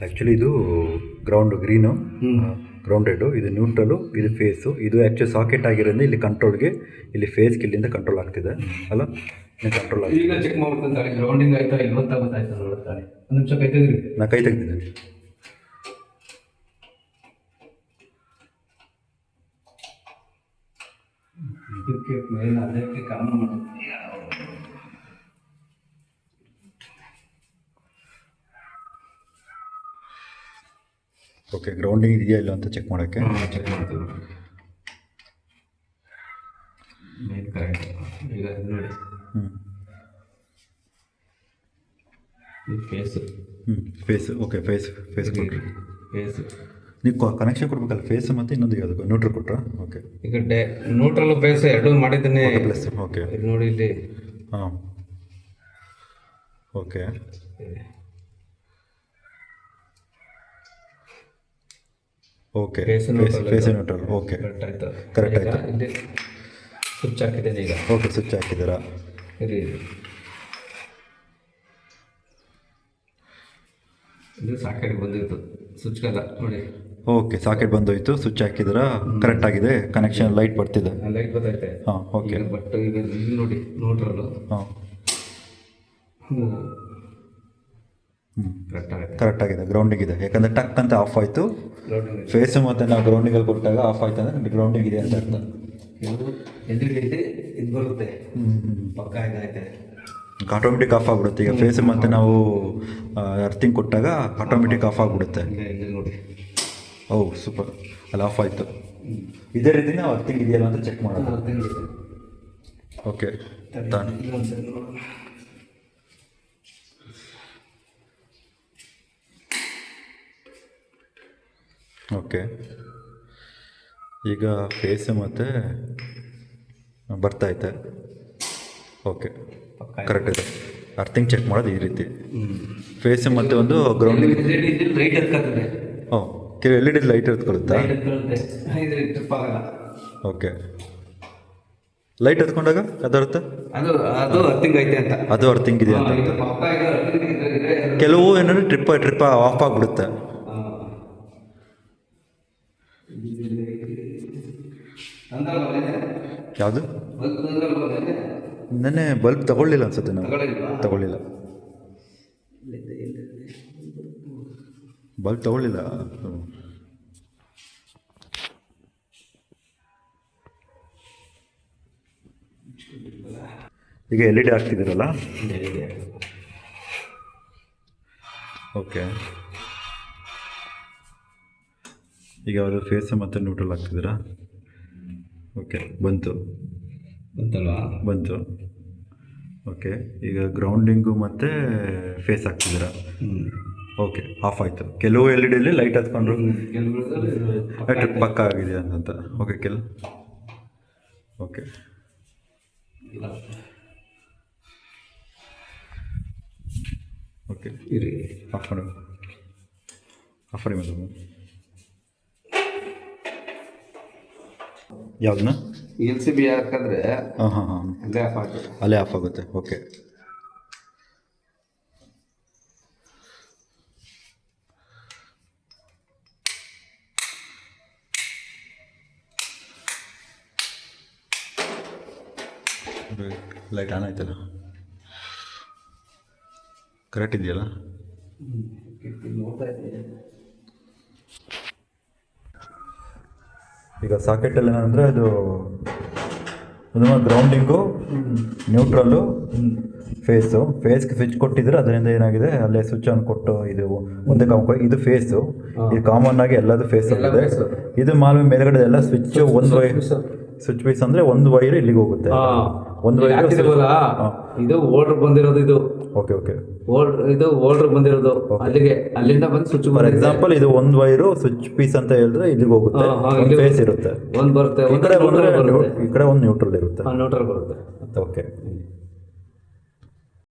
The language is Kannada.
ಆ್ಯಕ್ಚುಲಿ ಇದು ಗ್ರೌಂಡ್ ಗ್ರೀನು ಗ್ರೌಂಡೆಡು ಇದು ನ್ಯೂಟ್ರಲು ಇದು ಫೇಸು ಇದು ಆ್ಯಕ್ಚುಲಿ ಸಾಕೆಟ್ ಆಗಿರೋದ್ರಿಂದ ಇಲ್ಲಿ ಕಂಟ್ರೋಲ್ಗೆ ಇಲ್ಲಿ ಫೇಸ್ಗೆ ಇಲ್ಲಿಂದ ಕಂಟ್ರೋಲ್ ಆಗ್ತಿದೆ. ಅಲ್ಲ? ಕಂಟ್ರೋಲ್ ಆಗ್ತಿದೆ. ಈಗ ಚೆಕ್ ಮಾಡ್ಕೊಂತಾಳೆ ಗ್ರೌಂಡಿಂಗ್ ಆಯ್ತಾ ಗೊತ್ತಾಯ್ತು ನೋಡ್ತಾಳೆ ಒಂದು ನಿಮಿಷ ಕೈ ನಾ ಕೈ ತೆಗ್ದಿದ್ದೀನಿ. ಇದಕ್ಕೆ ಮೇಲೆ ಅದಕ್ಕೆ ಕಾರಣ ಮಾಡೋದು ಓಕೆ ಗ್ರೌಂಡಿಂಗ್ ಇದೆಯಾ ಇಲ್ಲ ಅಂತ ಚೆಕ್ ಮಾಡೋಕ್ಕೆ? ಚೆಕ್ ಮಾಡ್ತೀವಿ ಮೇನ್ ಕರೆಕ್ಟ್ ಈಗ ನೋಡಿ. ಹ್ಞೂ ಇದು ಫೇಸ್ ಹ್ಞೂ ಫೇಸ್ ಓಕೆ ಫೇಸ್ ಫೇಸ್ ಕೊಟ್ಟರು ಫೇಸ್ ನೀವು ಕನೆಕ್ಷನ್ ಕೊಡ್ಬೇಕಲ್ಲ ಫೇಸ್ ಮತ್ತು ಇನ್ನೊಂದು ಯಾವ್ದು? ನ್ಯೂಟ್ರಲ್ ಕೊಟ್ರಾ? ಓಕೆ ಈಗ ಡೇ ನ್ಯೂಟ್ರಲ್ ಫೇಸ್ ಎರಡು ಮಾಡಿದ್ದೀನಿ. ಪ್ಲಸ್ ಓಕೆ ನೋಡಿ ಇಲ್ಲಿ. ಹಾಂ. Okay okay. Phase neutral okay correct ಆಯ್ತು. ಇಲ್ಲಿ ಸ್ವಿಚ್ ಹಾಕಿದ್ದೇನೆ ಈಗ. ಓಕೆ ಸ್ವಿಚ್ ಹಾಕಿದ್ದೀರಾ? ಇರಿ. ಇದು ಸಾಕೆಟ್ ಬಂದಿತ್ತು. ಸ್ವಿಚ್ಗೆಲ್ಲ ನೋಡಿ. ಓಕೆ ಸಾಕೆಟ್ ಬಂದೋಯ್ತು. ಸ್ವಿಚ್ ಹಾಕಿದ್ದೀರಾ? ಕರೆಕ್ಟ್ ಆಗಿದೆ. ಕನೆಕ್ಷನ್ ಲೈಟ್ ಬರ್ತಿದೆ. ಲೈಟ್ ಬರ್ತೈತೆ ಹಾಂ ಓಕೆ ಬಟ್ ಈಗ ಇಲ್ಲಿ ನೋಡಿ ನೋಡ್ರಲ್ಲ. ಹಾಂ. ಕರೆಕ್ಟ್ ಆಗಿದೆ. ಗ್ರೌಂಡಿಂಗ್ ಇದೆ. ಯಾಕಂದ್ರೆ ಟಕ್ ಅಂತ ಆಫ್ ಆಯಿತು. ಫೇಸ್ ಮತ್ತು ನಾವು ಗ್ರೌಂಡಿಂಗಲ್ಲಿ ಕೊಟ್ಟಾಗ ಆಫ್ ಆಯ್ತು ಅಂದರೆ ಗ್ರೌಂಡಿಂಗ್ ಇದೆ ಅಂತ ಅರ್ಥ. ಇದು ಬರುತ್ತೆ. ಪಕ್ಕ ಆಟೋಮೆಟಿಕ್ ಆಫ್ ಆಗಿಬಿಡುತ್ತೆ. ಈಗ ಫೇಸ್ ಮತ್ತೆ ನಾವು ಅರ್ಥಿಂಗ್ ಕೊಟ್ಟಾಗ ಆಟೋಮೆಟಿಕ್ ಆಫ್ ಆಗಿಬಿಡುತ್ತೆ. ಓ ಸೂಪರ್ ಅಲ್ಲಿ ಆಫ್ ಆಯಿತು. ಇದೇ ರೀತಿ ನಾವು ಅರ್ಥಿಂಗ್ ಇದೆಯಲ್ಲ ಅಂತ ಚೆಕ್ ಮಾಡೋದು ಓಕೆ ಓಕೆ. ಈಗ ಫೇಸ್ ಮತ್ತು ಬರ್ತೈತೆ ಓಕೆ. ಕರೆಕ್ಟ್ ಇದೆ. ಅರ್ಥಿಂಗ್ ಚೆಕ್ ಮಾಡೋದು ಈ ರೀತಿ. ಫೇಸ್ ಮತ್ತು ಒಂದು ಗ್ರೌಂಡಿಂಗ್ ಲೈಟ್ ಓ ಕೆಲವು ಎಲ್ ಇ ಡಿ ಲೈಟ್ ಎತ್ಕೊಳ್ಳುತ್ತಾ ಓಕೆ. ಲೈಟ್ ಎತ್ಕೊಂಡಾಗ ಅದರ್ಥ ಅದು ಅದು ಅರ್ಥಿಂಗ್ ಐತೆ ಅಂತ. ಅದು ಅರ್ಥಿಂಗ್ ಇದೆ ಅಂತ. ಕೆಲವು ಏನಂದ್ರೆ ಟ್ರಿಪ್ ಟ್ರಿಪ್ ಆಫ್ ಆಗಿಬಿಡುತ್ತೆ. ಯಾವುದು? ನೆನ್ನೆ ಬಲ್ಬ್ ತಗೊಳ್ಳಿಲ್ಲ ಅನ್ಸುತ್ತೆ ನಾವು? ತಗೊಳ್ಳಿಲ್ಲ. ಬಲ್ಬ್ ತಗೊಳ್ಳಿಲ್ಲ. ಈಗ ಎಲ್ ಇ ಡಿ ಹಾಕ್ತಿದ್ದೀರಲ್ಲ? ಓಕೆ. ಈಗ ಅವರು ಫೇಸ್ ಮತ್ತೆ ನ್ಯೂಟ್ರಲ್ ಆಗ್ತಿದ್ದೀರಾ ಓಕೆ ಬಂತು. ಬಂತಲ್ವಾ? ಬಂತು. ಓಕೆ ಈಗ ಗ್ರೌಂಡಿಂಗು ಮತ್ತು ಫೇಸ್ ಹಾಕ್ತಿದ್ದೀರಾ? ಓಕೆ ಆಫ್ ಆಯಿತು. ಕೆಲವು ಎಲ್ ಇ ಡಿಯಲ್ಲಿ ಲೈಟ್ ಹತ್ಕೊಂಡ್ರು ಪಕ್ಕ ಆಗಿದೆ. ಅಂತ ಓಕೆ ಕೆಲ ಓಕೆ ಓಕೆ ಇರಿ. ಆಫ್ ಮಾಡಿ. ಆಫ್ ಮಾಡಿ ಮೇಡಮ್ ಯಾವ್ದನ್ನ? ಎಲ್ ಸಿ ಬಿ ಹಾಕಿದ್ರೆ ಹಾಂ ಹಾಂ ಹಾಂ. ಅಲ್ಲೇ ಆಫ್ ಆಗುತ್ತೆ. ಅಲ್ಲೇ ಆಫ್ ಆಗುತ್ತೆ. ಓಕೆ. ಲೈಟ್ ಆನ್ ಆಯ್ತಲ್ಲ? ಕರೆಕ್ಟ್ ಇದೆಯಲ್ಲ? ನೋಡ್ತಾ ಇದ್ದೀನಿ ಈಗ ಸಾಕೆಟಲ್ಲಿ ಏನಂದರೆ ಅದು ಅದು ಗ್ರೌಂಡಿಂಗು ನ್ಯೂಟ್ರಲ್ಲು ಫೇಸು ಫೇಸ್ಗೆ ಸ್ವಿಚ್ ಕೊಟ್ಟಿದ್ರೆ ಅದರಿಂದ ಏನಾಗಿದೆ? ಅಲ್ಲೇ ಸ್ವಿಚ್ ಆನ್ ಕೊಟ್ಟು ಇದು ಒಂದೇ ಕಾಮನ್ ಇದು ಫೇಸು ಇದು ಕಾಮನ್ ಆಗಿ ಎಲ್ಲದು ಫೇಸ್ ಆಗಿದೆ ಇದೆ ಇದು ಮಾಲ್ ಮೇಲ್ಗಡೆ ಎಲ್ಲ ಸ್ವಿಚ್ ಒಂದು ವೈರ್ ಸ್ವಿಚ್ ಪೀಸ್ ಅಂದರೆ ಒಂದು ವೈರ್ ಇಲ್ಲಿಗೆ ಹೋಗುತ್ತೆ. ಒಂದು ಹಾಕಿದೀವಲ್ಲ ಇದು ಓಲ್ಡರ್ ಬಂದಿರೋದು ಇದು. Okay okay. ಓಲ್ಡ್ ಇದು ಓಲ್ಡರ್ ಬಂದಿರೋದು. ಅಲ್ಲಿಗೆ ಅಲ್ಲಿಂದ ಬಂದು ಸ್ವಿಚ್ ಫಾರ್ ಎಕ್ಸಾಂಪಲ್ ಇದು ಒಂದು ವೈರು ಸ್ವಿಚ್ ಪೀಸ್ ಅಂತ ಹೇಳಿದ್ರೆ ಇಲ್ಲಿಗೆ ಹೋಗುತ್ತೆ. ಒಂದು ಫೇಸ್ ಇರುತ್ತೆ. ಒಂದು ಬರುತ್ತೆ. ಈ ಕಡೆ ಒಂದು ನ್ಯೂಟ್ರಲ್ ಇರುತ್ತೆ. ನ್ಯೂಟ್ರಲ್ ಬರುತ್ತೆ. ಓಕೆ.